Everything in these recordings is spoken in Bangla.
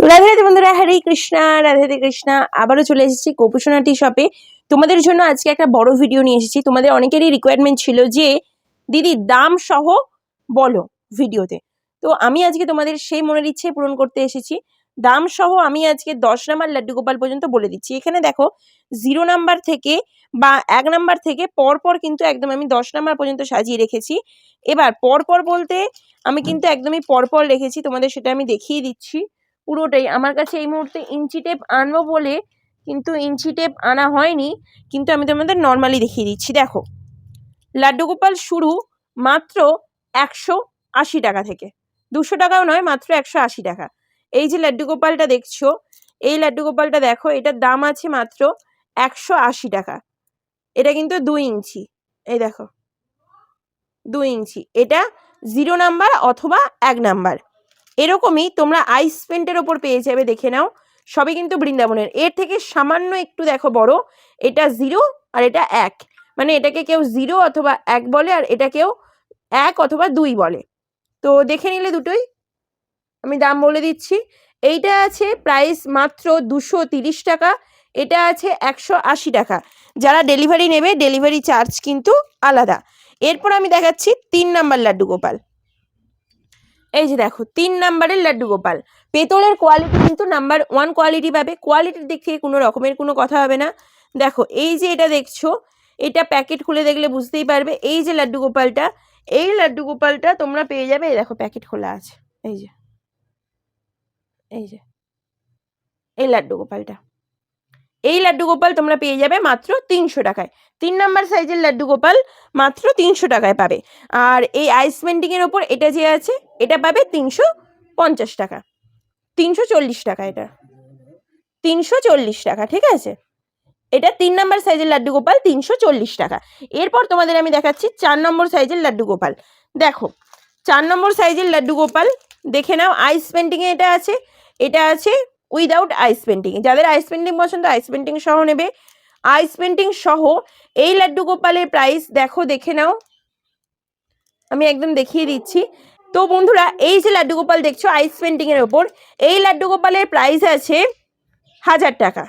তো রাধে রাধে বন্ধুরা, হরে কৃষ্ণা, রাধে রাধে কৃষ্ণা, আবারও চলে এসেছি গোপুসোনাটি শপে। তোমাদের জন্য আজকে একটা বড় ভিডিও নিয়ে এসেছি। তোমাদের অনেকেরই রিকোয়ারমেন্ট ছিল যে, দিদি, দাম সহ বলো ভিডিওতে তো আমি আজকে তোমাদের সেই মনের ইচ্ছে পূরণ করতে এসেছি। দাম সহ আমি আজকে দশ নাম্বার লাড্ডু গোপাল পর্যন্ত বলে দিচ্ছি। এখানে দেখো জিরো নাম্বার থেকে বা এক নাম্বার থেকে পরপর কিন্তু একদম আমি দশ নাম্বার পর্যন্ত সাজিয়ে রেখেছি। এবার পরপর বলতে আমি কিন্তু একদমই পরপর রেখেছি। তোমাদের সেটা আমি দেখিয়ে দিচ্ছি। পুরোটাই। আমার কাছে এই মুহূর্তে ইঞ্চি টেপ আনব বলে কিন্তু ইঞ্চি টেপ আনা হয়নি, কিন্তু আমি তোমাদের নর্মালি দেখিয়ে দিচ্ছি। দেখো, লাড্ডু গোপাল শুরু মাত্র একশো আশি টাকা থেকে। দুশো টাকাও নয়, মাত্র একশো আশি টাকা। এই যে লাড্ডু গোপালটা দেখছ, এই লাড্ডু গোপালটা দেখো, এটার দাম আছে মাত্র একশো আশি টাকা। এটা কিন্তু দুই ইঞ্চি। এই দেখো দুই ইঞ্চি। এটা জিরো নাম্বার অথবা এক নাম্বার এরকমই তোমরা আইস পেন্টের ওপর পেয়ে যাবে দেখে নাও। সবই কিন্তু বৃন্দাবনের। এর থেকে সামান্য একটু দেখো বড়, এটা জিরো আর এটা এক। মানে এটাকে কেউ জিরো অথবা এক বলে আর এটা কেউ এক অথবা দুই বলে। তো দেখে নিলে দুটোই। আমি দাম বলে দিচ্ছি। এইটা আছে প্রাইস মাত্র দুশো তিরিশ টাকা। এটা আছে একশো আশি টাকা। যারা ডেলিভারি নেবে ডেলিভারি চার্জ কিন্তু আলাদা। এরপর আমি দেখাচ্ছি তিন নাম্বার লাড্ডু গোপাল। এই যে দেখো, তিন নাম্বারের লাড্ডু গোপাল। পেতলের কোয়ালিটি কিন্তু নাম্বার ওয়ান কোয়ালিটি পাবে। কোয়ালিটির দিক থেকে কোনো রকমের কোনো কথা হবে না। দেখো, এই যে এটা দেখছ, এটা প্যাকেট খুলে দেখলে বুঝতেই পারবে। এই যে লাড্ডু গোপালটা, এই লাড্ডু গোপালটা তোমরা পেয়ে যাবে। এই দেখো প্যাকেট খোলা আছে। এই যে এই যে, এই লাড্ডু গোপালটা। এই লাড্ডু গোপাল তোমরা পেয়ে যাবে মাত্র তিনশো টাকায়। তিন নাম্বার সাইজের লাড্ডু গোপাল মাত্র তিনশো টাকায় পাবে। আর এই আইস পেন্টিংয়ের ওপর এটা যে আছে, এটা পাবে তিনশো পঞ্চাশ টাকা। তিনশো চল্লিশ টাকা এটা। তিনশো চল্লিশ টাকা, ঠিক আছে? এটা তিন নম্বর সাইজের লাড্ডু গোপাল তিনশো চল্লিশ টাকা। এরপর তোমাদের আমি দেখাচ্ছি চার নম্বর সাইজের লাড্ডু গোপাল। দেখো, চার নম্বর সাইজের লাড্ডু গোপাল, দেখে নাও আইস পেন্টিংয়ে এটা আছে এটা আছে উইদাউট আইস পেন্টিং যাদের আইস পেন্টিং পছন্দ আইস পেন্টিং সহ নেবে। আইস পেন্টিং সহ এই লাড্ডু গোপালের প্রাইস দেখো, দেখে নাও। আমি একদম দেখিয়ে দিচ্ছি। তো বন্ধুরা, এই যে লাড্ডু গোপাল দেখছ আইস পেন্টিং এর ওপর, এই লাড্ডু গোপালের প্রাইস আছে হাজার টাকা।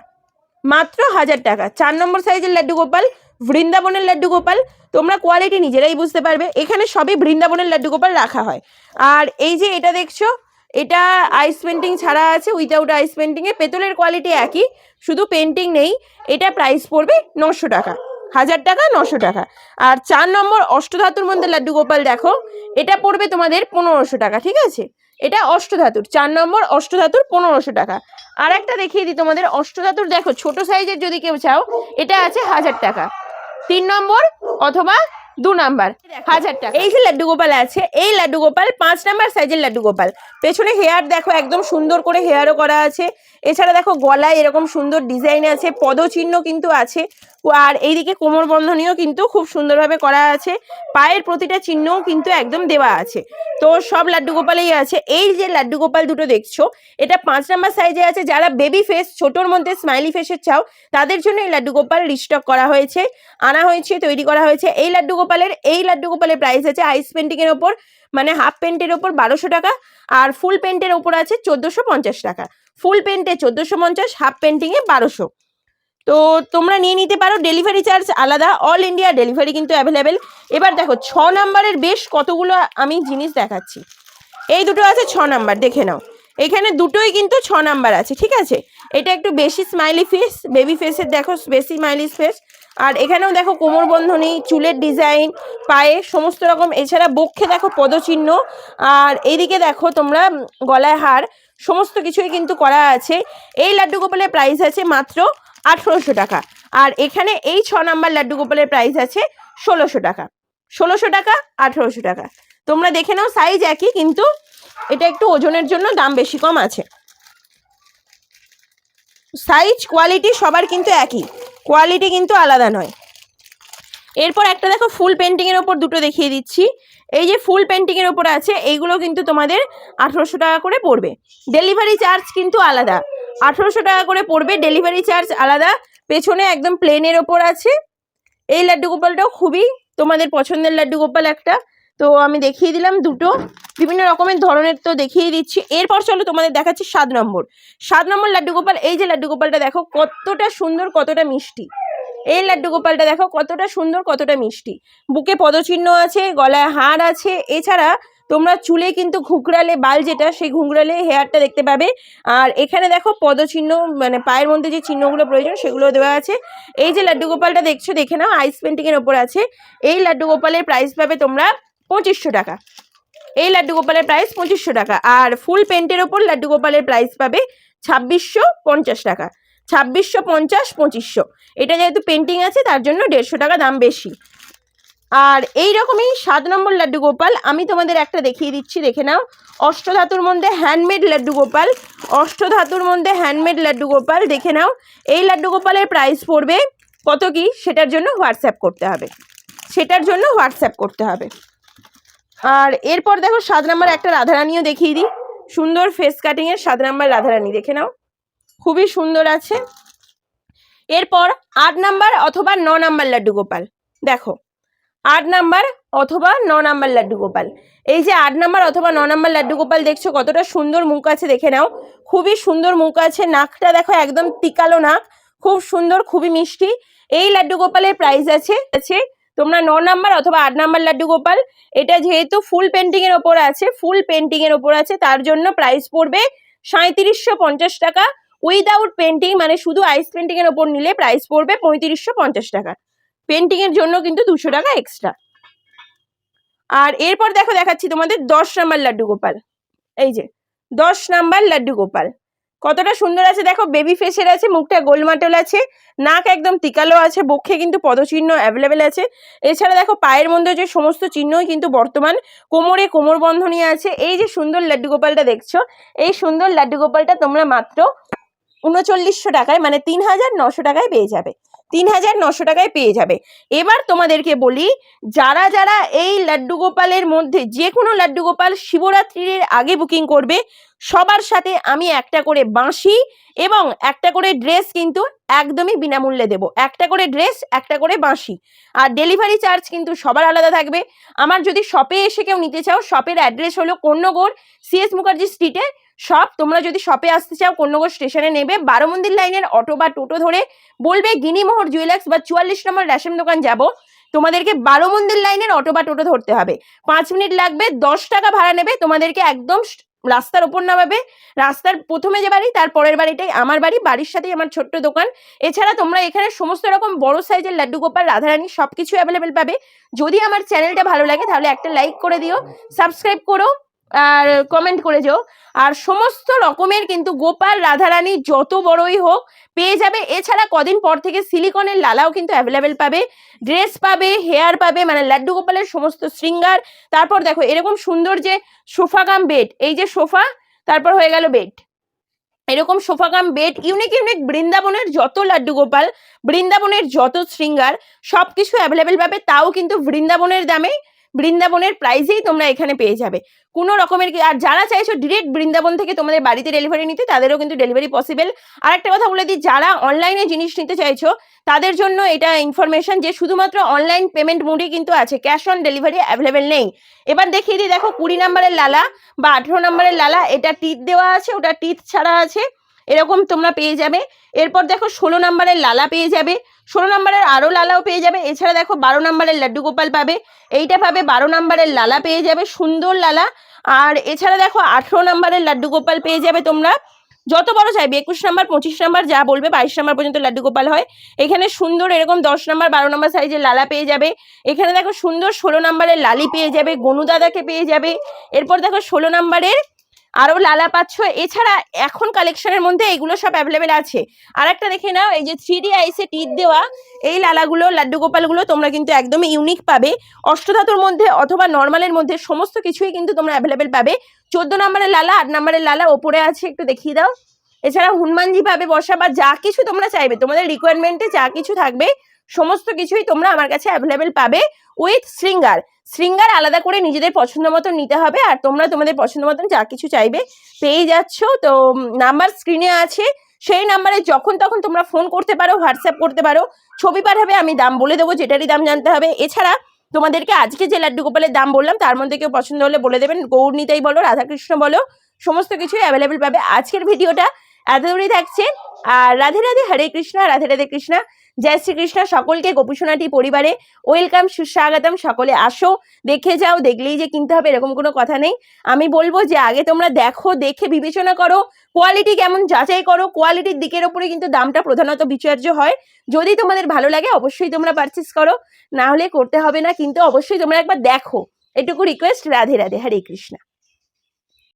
মাত্র হাজার টাকা। চার নম্বর সাইজের লাড্ডু গোপাল, বৃন্দাবনের লাড্ডু গোপাল। তোমরা কোয়ালিটি নিজেরাই বুঝতে পারবে। এখানে সবই বৃন্দাবনের লাড্ডু গোপাল রাখা হয়। আর এই যে এটা দেখছ এটা আইস পেন্টিং ছাড়া আছে উইদাউট আইস পেন্টিংয়ে পেতলের কোয়ালিটি একই, শুধু পেন্টিং নেই। এটা প্রাইস পড়বে নশো টাকা। হাজার টাকা, নশো টাকা। আর চার নম্বর অষ্টধাতুর মধ্যে লাড্ডু গোপাল দেখো, এটা পড়বে তোমাদের পনেরোশো টাকা, ঠিক আছে? এটা অষ্টধাতুর, চার নম্বর অষ্টধাতুর পনেরোশো টাকা। আর একটা দেখিয়ে দিই তোমাদের, অষ্টধাতুর দেখো, ছোট সাইজের যদি কেউ চাও, এটা আছে হাজার টাকা। তিন নম্বর অথবা দু নাম্বার হাজার টাকা। এই যে লাড্ডু গোপাল আছে এই লাড্ডু গোপাল পাঁচ নাম্বার সাইজের লাড্ডু গোপাল। পেছনে হেয়ার দেখো একদম সুন্দর করে হেয়ারও করা আছে। এছাড়া দেখো গলায় এরকম সুন্দর ডিজাইন আছে পদচিহ্ন কিন্তু আছে। আর এইদিকে কোমর বন্ধনীও কিন্তু খুব সুন্দরভাবে করা আছে। পায়ের প্রতিটা চিহ্নও কিন্তু একদম দেওয়া আছে। তো সব লাড্ডু গোপালেই আছে। এই যে লাড্ডু গোপাল দুটো দেখছ এটা পাঁচ নাম্বার সাইজে আছে। যারা বেবি ফেস ছোটোর মধ্যে স্মাইলি ফেসের চাও তাদের জন্য এই লাড্ডু গোপাল রিস্টক করা হয়েছে আনা হয়েছে তৈরি করা হয়েছে। এই লাড্ডু গোপালের, এই লাড্ডু গোপালের প্রাইস আছে আইস পেন্টিংয়ের ওপর মানে হাফ পেন্টের ওপর বারোশো টাকা আর ফুল পেন্টের ওপর আছে চোদ্দোশো পঞ্চাশ টাকা। ফুল পেন্টে চোদ্দোশো পঞ্চাশ হাফ পেন্টিংয়ে বারোশো। তো তোমরা নিয়ে নিতে পারো ডেলিভারি চার্জ আলাদা অল ইন্ডিয়া ডেলিভারি কিন্তু অ্যাভেলেবেল এবার দেখো, ছ নাম্বারের বেশ কতগুলো আমি জিনিস দেখাচ্ছি। এই দুটো আছে ছ নাম্বার, দেখে নাও। এখানে দুটোই কিন্তু ছ নাম্বার আছে, ঠিক আছে? এটা একটু বেশি স্মাইলি ফেস বেবি ফেসের দেখো, বেশি স্মাইলি ফেস আর এখানেও দেখো কোমর বন্ধনী, চুলের ডিজাইন পায়ে সমস্ত রকম, এছাড়া বক্ষে দেখো পদচিহ্ন, আর এইদিকে দেখো তোমরা গলায় হার, সমস্ত কিছুই কিন্তু করা আছে। এই লাড্ডু গোপালের প্রাইস আছে মাত্র আঠেরোশো টাকা। আর এখানে এই ছ নাম্বার লাড্ডু গোপালের প্রাইস আছে ষোলোশো টাকা। ষোলোশো টাকা, আঠেরোশো টাকা। তোমরা দেখে নাও সাইজ একই, কিন্তু এটা একটু ওজনের জন্য দাম বেশি কম আছে। সাইজ কোয়ালিটি সবার কিন্তু একই। কোয়ালিটি কিন্তু আলাদা নয়। এরপর একটা দেখো ফুল পেন্টিংয়ের ওপর দুটো দেখিয়ে দিচ্ছি। এই যে ফুল পেন্টিংয়ের ওপর আছে এইগুলো কিন্তু তোমাদের আঠেরোশো টাকা করে পড়বে। ডেলিভারি চার্জ কিন্তু আলাদা। আঠেরোশো টাকা করে পড়বে ডেলিভারি চার্জ আলাদা। পেছনে একদম প্লেনের ওপর আছে। এই লাড্ডু গোপালটাও খুবই তোমাদের পছন্দের লাড্ডু গোপাল একটা। তো আমি দেখিয়ে দিলাম দুটো। বিভিন্ন রকমের ধরনের তো দেখিয়ে দিচ্ছি। এরপর চলো তোমাদের দেখাচ্ছি সাত নম্বর। সাত নম্বর, লাড্ডু গোপাল। এই যে লাড্ডু গোপালটা দেখো, কতটা সুন্দর, কতটা মিষ্টি। এই লাড্ডু গোপালটা দেখো, কতটা সুন্দর, কতটা মিষ্টি। বুকে পদচিহ্ন আছে, গলায় হার আছে। এছাড়া তোমরা চুলে কিন্তু ঘুংরালে বাল যেটা, সেই ঘুংরালে হেয়ারটা দেখতে পাবে। আর এখানে দেখো পদচিহ্ন মানে পায়ের মধ্যে যে চিহ্নগুলো প্রয়োজন, সেগুলো দেওয়া আছে। এই যে লাড্ডু গোপালটা দেখছ, দেখে নাও আইস পেন্টিং এর ওপর আছে। এই লাড্ডু গোপালের প্রাইস পাবে তোমরা পঁচিশশো টাকা। এই লাড্ডু গোপালের প্রাইস পঁচিশশো টাকা। আর ফুল পেন্টের ওপর লাড্ডু গোপালের প্রাইস পাবে ছাব্বিশশো পঞ্চাশ টাকা। ছাব্বিশশো পঞ্চাশ, পঁচিশশো। এটা যেহেতু পেন্টিং আছে, তার জন্য দেড়শো টাকা দাম বেশি। আর এই রকমই সাত নম্বর লাড্ডু গোপাল। আমি তোমাদের একটা দেখিয়ে দিচ্ছি, দেখে নাও। অষ্টধাতুর মধ্যে হ্যান্ডমেড লাড্ডু গোপাল। অষ্টধাতুর মধ্যে হ্যান্ডমেড লাড্ডু গোপাল, দেখে নাও। এই লাড্ডু গোপালের প্রাইস পড়বে কত কি? সেটার জন্য হোয়াটসঅ্যাপ করতে হবে। সেটার জন্য হোয়াটসঅ্যাপ করতে হবে। আর এরপর দেখো সাত নম্বর একটা রাধারানীও দেখিয়ে দিই। সুন্দর ফেস কাটিংয়ের সাত নাম্বার রাধারানী দেখে নাও। খুবই সুন্দর আছে। এরপর আট নাম্বার অথবা ন নাম্বার লাড্ডু গোপাল, দেখো। আট নাম্বার অথবা ন নাম্বার লাড্ডু গোপাল। এই যে আট নাম্বার অথবা ন নাম্বার লাড্ডু গোপাল দেখছ, কতটা সুন্দর মুখ আছে, দেখে নাও। খুবই সুন্দর মুখ আছে, নাকটা দেখো একদম তিকালো নাক, খুব সুন্দর, খুবই মিষ্টি। এই লাড্ডু গোপালের প্রাইস আছে আছে তোমরা ন নাম্বার অথবা আট নাম্বার লাড্ডু গোপাল, এটা যেহেতু ফুল পেন্টিং এর ওপর আছে ফুল পেন্টিং এর ওপর আছে, তার জন্য প্রাইস পড়বে সাঁত্রিশশো পঞ্চাশ টাকা। উইদাউট পেন্টিং মানে শুধু আইস পেন্টিং এর ওপর নিলে প্রাইস পড়বে পঁয়ত্রিশশো পঞ্চাশ টাকা। পেন্টিং এর জন্য কিন্তু দুশো টাকা এক্সট্রা আর এরপর দেখো দেখাচ্ছি তোমাদের দশ নাম্বার লাড্ডু গোপাল। এই যে, দশ নাম্বার লাড্ডু গোপাল। কতটা সুন্দর আছে দেখো বেবি ফেসের আছে, মুখটা গোলমাটল আছে, নাক একদম তিকালো আছে বক্ষে কিন্তু পদচিহ্ন অ্যাভেলেবেল আছে। এছাড়া দেখো, পায়ের মধ্যে যে সমস্ত চিহ্নই কিন্তু বর্তমান কোমরে কোমর বন্ধনী আছে। এই যে সুন্দর লাড্ডু গোপালটা দেখছ, এই সুন্দর লাড্ডু গোপালটা তোমরা মাত্র উনচল্লিশশো টাকায় মানে তিন হাজার নশো টাকায় পেয়ে যাবে। তিন হাজার নশো টাকায় পেয়ে যাবে। এবার তোমাদেরকে বলি, যারা যারা এই লাড্ডু গোপালের মধ্যে যে কোনো লাড্ডু গোপাল শিবরাত্রির আগে বুকিং করবে, সবার সাথে আমি একটা করে বাঁশি এবং একটা করে ড্রেস কিন্তু একদমই বিনামূল্যে দেবো। একটা করে ড্রেস একটা করে বাঁশি। আর ডেলিভারি চার্জ কিন্তু সবার আলাদা থাকবে। আমার যদি শপে এসে কেউ নিতে চাও শপের অ্যাড্রেস হলো কন্যগড় সিএস মুখার্জি স্ট্রিটে শপ তোমরা যদি শপে আসতে চাও কন্যগড় স্টেশনে নেবে। বারো মন্দির লাইনের অটো বা টোটো ধরে বলবে গিনিমোহর জুয়েলার্স বা চুয়াল্লিশ নম্বর রেশন দোকান যাব। তোমাদেরকে বারো মন্দির লাইনের অটো বা টোটো ধরতে হবে। পাঁচ মিনিট লাগবে, দশ টাকা ভাড়া নেবে, তোমাদেরকে একদম রাস্তার ওপর নামাবে। রাস্তার প্রথমে যে বাড়ি, তার পরের বাড়িটাই আমার বাড়ি, বাড়ির সাথেই আমার ছোট্ট দোকান। এছাড়া তোমরা এখানে সমস্ত রকম বড় সাইজের লাড্ডু, গোপাল, রাধারানী সব কিছু অ্যাভেলেবেল পাবে। যদি আমার চ্যানেলটা ভালো লাগে, তাহলে একটা লাইক করে দিও সাবস্ক্রাইব করো। আর কমেন্ট করে যাও আর সমস্ত রকমের কিন্তু গোপাল, রাধারানী যত বড়ই হোক, পেয়ে যাবে। এছাড়া কদিন পর থেকে সিলিকনের লালাও কিন্তু অ্যাভেলেবেল পাবে। ড্রেস পাবে হেয়ার পাবে মানে লাড্ডু গোপালের সমস্ত শৃঙ্গার। তারপর দেখো, এরকম সুন্দর যে সোফা কাম বেড এই যে সোফা, তারপর হয়ে গেল বেড এরকম sofa cum bed unique unique বৃন্দাবনের যত লাড্ডু গোপাল, বৃন্দাবনের যত শৃঙ্গার সব কিছু অ্যাভেলেবেল পাবে। তাও কিন্তু বৃন্দাবনের দামে বৃন্দাবনের প্রাইসেই তোমরা এখানে পেয়ে যাবে। কোনো রকমের আর যারা চাইছো ডিরেক্ট বৃন্দাবন থেকে তোমাদের বাড়িতে ডেলিভারি নিতে, তাদেরও কিন্তু ডেলিভারি পসিবল আর একটা কথা বলে দিই, যারা অনলাইনে জিনিস নিতে চাইছো, তাদের জন্য এটা ইনফরমেশন যে শুধুমাত্র অনলাইন পেমেন্ট মোডই কিন্তু আছে ক্যাশ অন ডেলিভারি অ্যাভেলেবেল নেই। এবার দেখিয়ে দিই, দেখো কুড়ি নাম্বারের লালা বা আঠেরো নাম্বারের লালা, এটা টিথ দেওয়া আছে, ওটা টিথ ছাড়া আছে, এরকম তোমরা পেয়ে যাবে। এরপর দেখো ষোলো নাম্বারের লালা পেয়ে যাবে। ষোলো নাম্বারের আরও লালাও পেয়ে যাবে। এছাড়া দেখো বারো নাম্বারের লাড্ডু গোপাল পাবে। এইটা পাবে বারো নাম্বারের লালা পেয়ে যাবে, সুন্দর লালা। আর এছাড়া দেখো আঠেরো নাম্বারের লাড্ডু গোপাল পেয়ে যাবে তোমরা। যত বড় চাইবে, একুশ নাম্বার, পঁচিশ নাম্বার, যা বলবে বাইশ নাম্বার পর্যন্ত লাড্ডু গোপাল হয়। এখানে সুন্দর এরকম দশ নাম্বার, বারো নাম্বার সাইজের লালা পেয়ে যাবে। এখানে দেখো সুন্দর ষোলো নাম্বারের লালি পেয়ে যাবে, গনু দাদাকে পেয়ে যাবে। এরপর দেখো ষোলো নাম্বারের আরও লালা পাচ্ছ। এছাড়া এখন কালেকশনের মধ্যে এগুলো সব অ্যাভেলেবেল আছে। আর একটা দেখে নাও, এই যে থ্রি ডি আইসে টিট দেওয়া, এই লালাগুলো, লাড্ডু গোপালগুলো তোমরা কিন্তু একদমই ইউনিক পাবে। অষ্টধাতুর মধ্যে অথবা নর্মালের মধ্যে সমস্ত কিছুই কিন্তু তোমরা অ্যাভেলেবেল পাবে। চোদ্দ নম্বরের লালা, আট নম্বরের লালা, ওপরে আছে, একটু দেখিয়ে দাও। এছাড়া হনুমানজি পাবে বসা, বা যা কিছু তোমরা চাইবে, তোমাদের রিকোয়ারমেন্টে যা কিছু থাকবে সমস্ত কিছুই তোমরা আমার কাছে অ্যাভেলেবেল পাবে উইথ শৃঙ্গার। শৃঙ্গার আলাদা করে নিজেদের পছন্দ মতন নিতে হবে আর তোমরা তোমাদের পছন্দ মতন যা কিছু চাইবে পেয়ে যাচ্ছ। তো নাম্বার স্ক্রিনে আছে। সেই নাম্বারে যখন তখন তোমরা ফোন করতে পারো হোয়াটসঅ্যাপ করতে পারো। ছবি পাঠাবে, আমি দাম বলে দেবো, যেটারই দাম জানতে হবে। এছাড়া তোমাদেরকে আজকে যে লাড্ডু গোপালের দাম বললাম, তার মধ্যে কেউ পছন্দ হলে বলে দেবেন গৌর নিতাই বলো, রাধাকৃষ্ণ বলো, সমস্ত কিছুই অ্যাভেলেবেল পাবে। আজকের ভিডিওটা এত দূরই থাকছে। আর রাধে রাধে, হরে কৃষ্ণা, রাধে রাধে কৃষ্ণা। জয় শ্রীকৃষ্ণ, সকলকে গোপুসোনাটি পরিবারে ওয়েলকাম সুস্বাগতম, সকলে আসো, দেখে যাও, দেখলেই যে কিনতে হবে, এরকম কোনো কথা নেই। আমি বলব যে আগে তোমরা দেখো, দেখে বিবেচনা করো কোয়ালিটি কেমন যাচাই করো কোয়ালিটির দিকের ওপরে কিন্তু দামটা প্রধানত বিচার্য হয়। যদি তোমাদের ভালো লাগে, অবশ্যই তোমরা পারচেস করো। না হলে করতে হবে না, কিন্তু অবশ্যই তোমরা একবার দেখো। এটুকু রিকোয়েস্ট রাধে রাধে, হরে কৃষ্ণা।